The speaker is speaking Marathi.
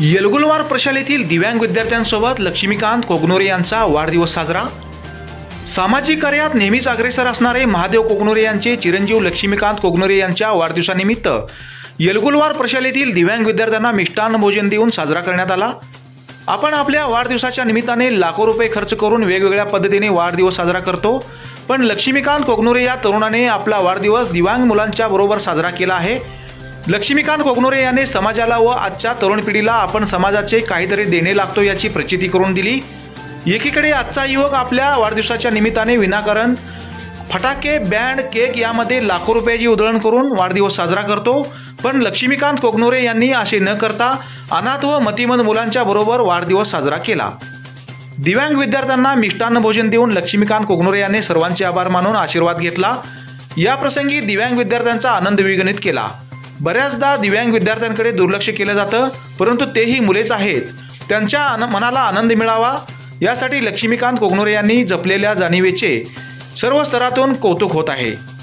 येलगुलवार प्रशालेतील दिव्यांग विद्यार्थ्यांसोबत लक्ष्मीकांत कोगनोरे यांचा वाढदिवस साजरा. सामाजिक कार्यात नेहमीच अग्रेसर असणारे महादेव कोगनोरे यांचे चिरंजीव लक्ष्मीकांत कोगनोरे यांच्या वाढदिवसानिमित्त येलगुलवार प्रशालेतील दिव्यांग विद्यार्थ्यांना मिष्टान्न भोजन देऊन साजरा करण्यात आला. आपण आपल्या वाढदिवसाच्या निमित्ताने लाखो रुपये खर्च करून वेगवेगळ्या पद्धतीने वाढदिवस साजरा करतो. पण लक्ष्मीकांत कोकणुरे या तरुणाने आपला वाढदिवस दिव्यांग मुलांच्या बरोबर साजरा केला आहे. लक्ष्मीकांत कोगनोरे याने समाजाला व आजच्या तरुण पिढीला आपण समाजाचे काहीतरी देणे लागतो याची प्रचिती करून दिली. एकीकडे आजचा युवक आपल्या वाढदिवसाच्या निमित्ताने विनाकारण फटाके बँड केक यामध्ये लाखो रुपयाची उधळण करून वाढदिवस साजरा करतो. पण लक्ष्मीकांत कोगनोरे यांनी असे न करता अनाथ व मतिमंद मुलांच्या बरोबर वाढदिवस साजरा केला. दिव्यांग विद्यार्थ्यांना मिष्टान्न भोजन देऊन लक्ष्मीकांत कोगनोरे यांनी सर्वांचे आभार मानून आशीर्वाद घेतला. या प्रसंगी दिव्यांग विद्यार्थ्यांचा आनंद विगणित केला. बऱ्याचदा दिव्यांग विद्यार्थ्यांकडे दुर्लक्ष केलं जातं परंतु तेही मुलेच आहेत. त्यांच्या आन- मनाला आनंद मिळावा यासाठी लक्ष्मीकांत कोगनोरे यांनी जपलेल्या जाणीवेचे सर्व स्तरातून कौतुक होत आहे.